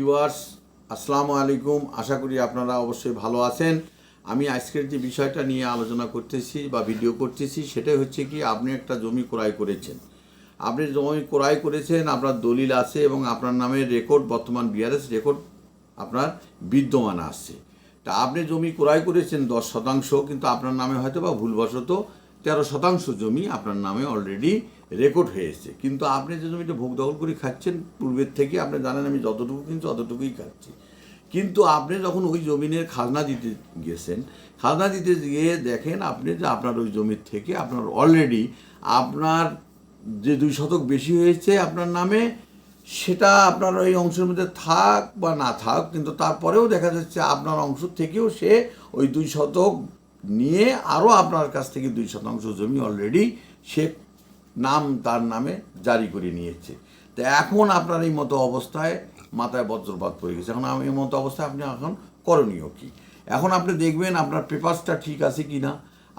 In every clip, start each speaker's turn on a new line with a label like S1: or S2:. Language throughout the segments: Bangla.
S1: ভিউয়ার্স, আসসালামু আলাইকুম। আশা করি আপনারা অবশ্যই ভালো আছেন। আমি আজকের যে বিষয়টা নিয়ে আলোচনা করতেছি বা ভিডিও করতেছি, সেটাই হচ্ছে কি, আপনি একটা জমি ক্রয় করেছেন। আপনি জমি ক্রয় করেছেন, আপনার দলিল আছে এবং আপনার নামে রেকর্ড বর্তমান বিআরএস রেকর্ড আপনার বিদ্যমান আসছে তা আপনি জমি ক্রয় করেছেন দশ শতাংশ, কিন্তু আপনার নামে হয়তো বা ভুলবশত তেরো শতাংশ জমি আপনার নামে অলরেডি রেকর্ড হয়েছে কিন্তু আপনি যে জমিটা ভোগ দখল করে খাচ্ছেন, পূর্বের থেকে আপনি জানেন আমি যতটুকু কিন্তু ততটুকুই খাচ্ছি। কিন্তু আপনি যখন ওই জমিনের খাজনা দিতে গেছেন, খাজনা দিতে গিয়ে দেখেন আপনি যে আপনার ওই জমির থেকে আপনার অলরেডি আপনার যে দুই শতক বেশি হয়েছে আপনার নামে, সেটা আপনার ওই অংশের মধ্যে থাক বা না থাক, কিন্তু তারপরেও দেখা যাচ্ছে আপনার অংশ থেকেও সে ওই দুই শতক নিয়ে আরও আপনার কাছ থেকে দুই শতাংশ জমি অলরেডি সে নাম তার নামে জারি করে নিয়েছে। তো এখন আপনার এই মতো অবস্থায় মাথায় বজ্রপাত পড়ে গেছে। এখন আমি এই মতো অবস্থায় আপনি এখন করণীয় কি? এখন আপনি দেখবেন আপনার পেপারসটা ঠিক আছে কি না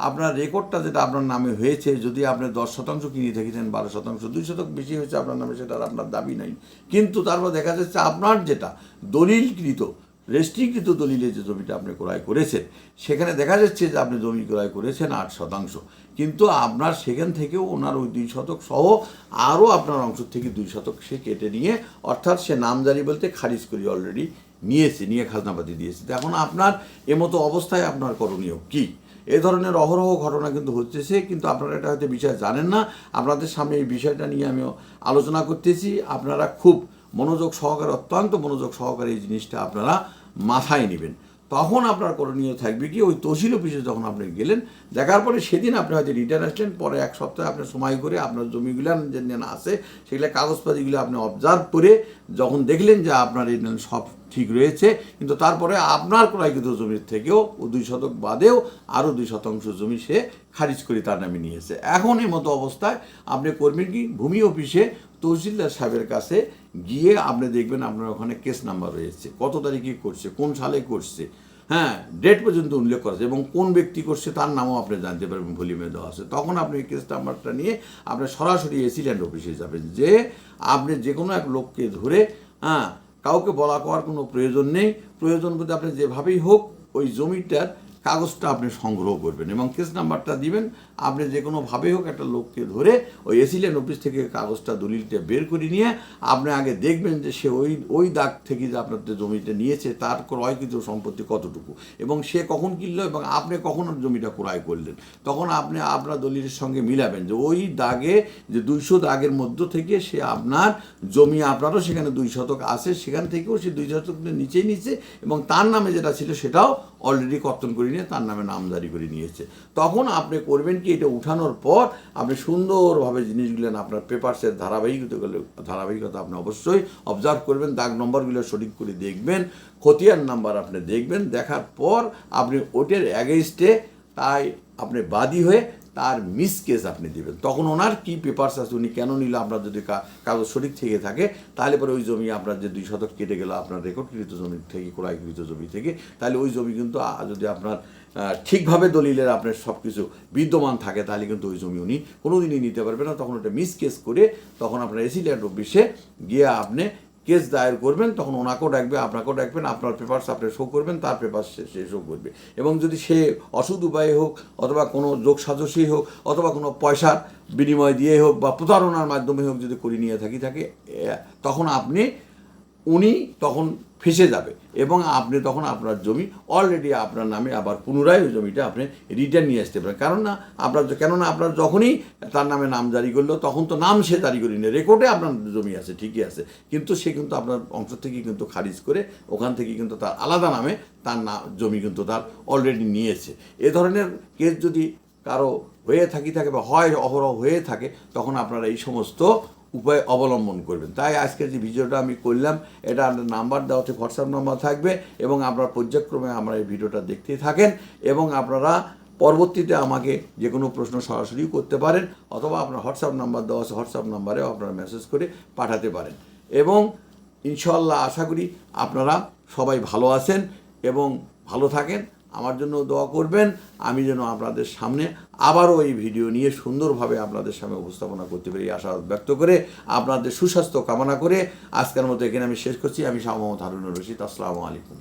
S1: আপনার রেকর্ডটা যেটা আপনার নামে হয়েছে, যদি আপনি দশ শতাংশ কিনে থেকেছেন বারো শতাংশ, দুই শতক বেশি হয়েছে আপনার নামে, সেটা আর আপনার দাবি নাই। কিন্তু তারপর দেখা যাচ্ছে আপনার যেটা দলিলকৃত রেস্ট্রিকৃত দলিলে যে জমিটা আপনি ক্রয় করেছেন, সেখানে দেখা যাচ্ছে যে আপনি জমি ক্রয় করেছেন আট শতাংশ। কিন্তু আপনার সেখান থেকেও ওনার ওই দুই শতক সহ আরও আপনার অংশ থেকে দুই শতক সে কেটে নিয়ে, অর্থাৎ সে নামজারি বলতে খারিজ করি অলরেডি নিয়েছে, নিয়ে খাজনাপাতি দিয়েছে। এখন আপনার এমতো অবস্থায় আপনার করণীয় কী? এ ধরনের অহরহ ঘটনা কিন্তু হচ্ছে কিন্তু আপনারা এটা হয়তো বিষয় জানেন না। আপনাদের সামনে এই বিষয়টা নিয়ে আমি আলোচনা করতেছি। আপনারা খুব মনোযোগ সহকারে, অত্যন্ত মনোযোগ সহকারে এই জিনিসটা আপনারা মাথায় নেবেন। তখন আপনার করণীয় থাকবে কি, ওই তহসিল অফিসে যখন আপনি গেলেন, দেখার পরে সেদিন আপনি হয়তো রিটার্ন আসলেন, পরে এক সপ্তাহে আপনি সময় করে আপনার জমিগুলো যে আছে, সেগুলো কাগজপাতিগুলো আপনি অবজার্ভ করে যখন দেখলেন যে আপনার এই সব ঠিক রয়েছে, কিন্তু তারপরে আপনার ক্রয়কৃত জমির থেকেও ও দুই শতক বাদেও আরও দুই শতাংশ জমি সে খারিজ করে তার নামে নিয়েছে এখন এই মতো অবস্থায় আপনি করবেন কি, ভূমি অফিসে তহসিলদার সাহেবের কাছে গিয়ে আপনি দেখবেন আপনার ওখানে কেস নাম্বার রয়েছে। কত তারিখে করছে, কোন সালে করছে হ্যাঁ ডেট পর্যন্ত উল্লেখ করা এবং কোন ব্যক্তি করছে তার নামও আপনি জানতে পারবেন, ভলিউমে দেওয়া আছে। তখন আপনি কেস নাম্বারটা নিয়ে আপনি সরাসরি এসিল্যান্ড অফিসে যাবেন যে আপনি যে কোনো এক লোককে ধরে হ্যাঁ কাউকে বলা করার কোনো প্রয়োজন নেই। প্রয়োজন বলতে আপনি যেভাবেই হোক ওই জমিটার কাগজটা আপনি সংগ্রহ করবেন এবং কেস নাম্বারটা দিবেন। আপনি যে কোনোভাবে হোক একটা লোককে ধরে ওই এসিলেন অফিস থেকে কাগজটা, দলিলটা বের করে নিয়ে আপনি আগে দেখবেন যে সে ওই ওই দাগ থেকে যে আপনার যে জমিটা নিয়েছে, তার ক্রয়কৃত সম্পত্তি কতটুকু এবং সে কখন কিনলো এবং আপনি কখন জমিটা ক্রয় করলেন। তখন আপনি আপনার দলিলের সঙ্গে মিলাবেন যে ওই দাগে, যে দুইশো দাগের মধ্য থেকে সে আপনার জমি আপনারও সেখানে দুই শতক আছে, সেখান থেকেও সে দুই শতক নিচেই নিচ্ছে এবং তার নামে যেটা ছিল সেটাও অলরেডি কর্তন করে নিয়ে তার নামে নামজারি করে নিয়েছে। তখন আপনি করবেন কি, এটা উঠানোর পর আপনি সুন্দরভাবে জিনিসগুলো আপনার পেপারসের ধারাবাহিকতা ধারাবাহিকতা আপনি অবশ্যই অবজার্ভ করবেন, দাগ নম্বরগুলো সঠিক করে দেখবেন, খতিয়ান নাম্বার আপনি দেখবেন, দেখার পর আপনি ওটের অ্যাগেনস্টে তাই আপনি বাদী হয়ে তার মিস কেস আপনি দেবেন। তখন ওনার কি পেপারস আছে, উনি কেন নিল আপনার যদি কাগজ সঠিক থেকে থাকে, তাহলে পরে ওই জমি আপনার যে দুই শতক কেটে গেল, আপনার রেকর্ডকৃত জমি থেকে, ক্রয়কৃত জমি থেকে, তাহলে ওই জমি কিন্তু যদি আপনার ঠিকভাবে দলিলের আপনার সব কিছু বিদ্যমান থাকে, তাহলে কিন্তু ওই জমি উনি কোনো দিনই নিতে পারবে না। তখন ওটা মিস কেস করে তখন আপনার এসিল্যান্ড অফিসে গিয়ে আপনি কেস দায়ের করবেন, তখন ওনাকেও ডাকবে, আপনাকেও ডাকবেন, আপনার পেপারস আপনি শো করবেন, তার পেপার সে শো করবে। এবং যদি সে অসুদ উপায়ে হোক, অথবা কোনো যোগ সাজসই হোক, অথবা কোনো পয়সার বিনিময় দিয়ে হোক, বা প্রতারণার মাধ্যমে হোক যদি করে নিয়ে থাকি থাকে তখন আপনি উনি তখন ফেসে যাবে এবং আপনি তখন আপনার জমি অলরেডি আপনার নামে আবার পুনরায় ওই জমিটা আপনি রিটার্ন নিয়ে আসতে পারেন। কারণ না, আপনার কেননা আপনার যখনই তার নামে নাম জারি করল, তখন তো নাম সে জারি করি না রেকর্ডে আপনার জমি আছে, ঠিকই আছে। কিন্তু সে কিন্তু আপনার অংশ থেকে কিন্তু খারিজ করে ওখান থেকে কিন্তু তার আলাদা নামে তার না জমি কিন্তু তার অলরেডি নিয়েছে। এ ধরনের কেস যদি কারও হয়ে থাকি থাকে বা হয় অহরহ হয়ে থাকে, তখন আপনারা এই সমস্ত উপায় অবলম্বন করবেন। তাই আজকের যে ভিডিওটা আমি করলাম, এটা আপনার নাম্বার দেওয়া থেকে হোয়াটসঅ্যাপ নাম্বার থাকবে এবং আপনার পর্যায়ক্রমে আমরা এই ভিডিওটা দেখতে থাকেন এবং আপনারা পরবর্তীতে আমাকে যে কোনো প্রশ্ন সরাসরি করতে পারেন অথবা আপনার হোয়াটসঅ্যাপ নাম্বার দেওয়া আছে হোয়াটসঅ্যাপ নাম্বারেও আপনারা মেসেজ করে পাঠাতে পারেন। এবং ইনশাল্লাহ আশা করি আপনারা সবাই ভালো আছেন এবং ভালো থাকেন। আমার জন্য দোয়া করবেন। আমি যেন আপনাদের সামনে আবারও এই ভিডিও নিয়ে সুন্দরভাবে আপনাদের সামনে উপস্থাপনা করতে পারি আশা ব্যক্ত করে আপনাদের সুস্বাস্থ্য কামনা করে আজকের মতো এখানে আমি শেষ করছি। আমি শাহ হারুনুর রশিদ, আসসালামু আলাইকুম।